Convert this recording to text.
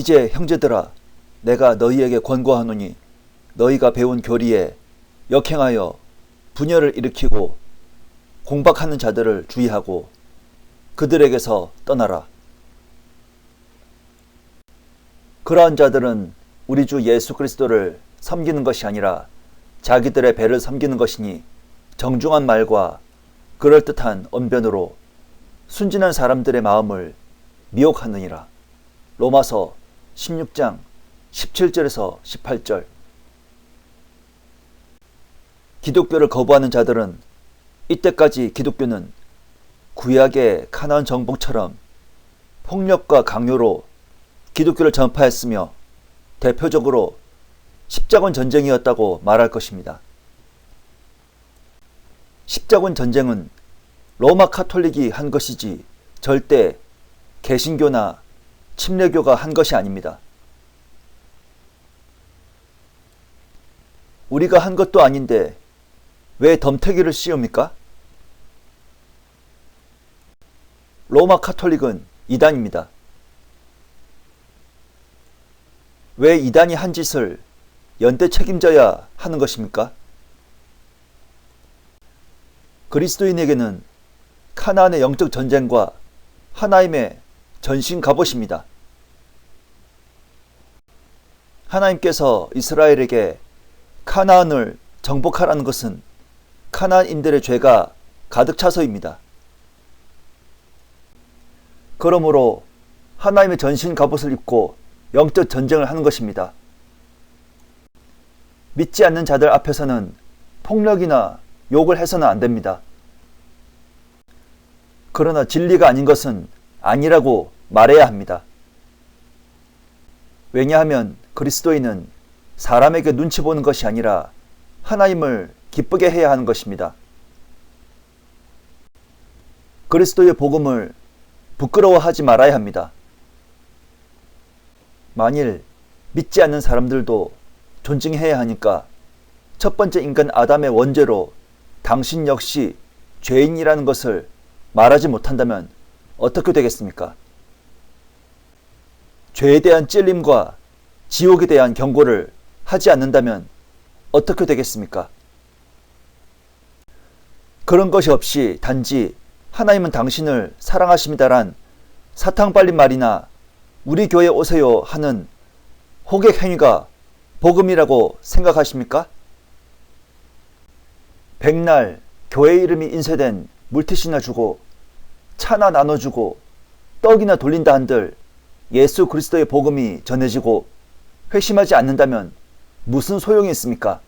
이제 형제들아 내가 너희에게 권고하노니 너희가 배운 교리에 역행하여 분열을 일으키고 공박하는 자들을 주의하고 그들에게서 떠나라. 그러한 자들은 우리 주 예수 그리스도를 섬기는 것이 아니라 자기들의 배를 섬기는 것이니 정중한 말과 그럴듯한 언변으로 순진한 사람들의 마음을 미혹하느니라. 로마서 16장 17절에서 18절. 기독교를 거부하는 자들은 이때까지 기독교는 구약의 가나안 정복처럼 폭력과 강요로 기독교를 전파했으며 대표적으로 십자군 전쟁이었다고 말할 것입니다. 십자군 전쟁은 로마 카톨릭이 한 것이지 절대 개신교나 침례교가 한 것이 아닙니다. 우리가 한 것도 아닌데 왜 덤태기를 씌웁니까? 로마 카톨릭은 이단입니다. 왜 이단이 한 짓을 연대 책임져야 하는 것입니까? 그리스도인에게는 카나안의 영적 전쟁과 하나님의 전신 갑옷입니다. 하나님께서 이스라엘에게 카나안을 정복하라는 것은 카나안인들의 죄가 가득 차서입니다. 그러므로 하나님의 전신 갑옷을 입고 영적 전쟁을 하는 것입니다. 믿지 않는 자들 앞에서는 폭력이나 욕을 해서는 안 됩니다. 그러나 진리가 아닌 것은 아니라고 말해야 합니다. 왜냐하면 그리스도인은 사람에게 눈치 보는 것이 아니라 하나님을 기쁘게 해야 하는 것입니다. 그리스도의 복음을 부끄러워하지 말아야 합니다. 만일 믿지 않는 사람들도 존중해야 하니까 첫 번째 인간 아담의 원죄로 당신 역시 죄인이라는 것을 말하지 못한다면 어떻게 되겠습니까? 죄에 대한 찔림과 지옥에 대한 경고를 하지 않는다면 어떻게 되겠습니까? 그런 것이 없이 단지 하나님은 당신을 사랑하십니다란 사탕 발린 말이나 우리 교회 오세요 하는 호객 행위가 복음이라고 생각하십니까? 백날 교회 이름이 인쇄된 물티슈나 주고 차나 나눠주고 떡이나 돌린다 한들 예수 그리스도의 복음이 전해지고 회심하지 않는다면 무슨 소용이 있습니까?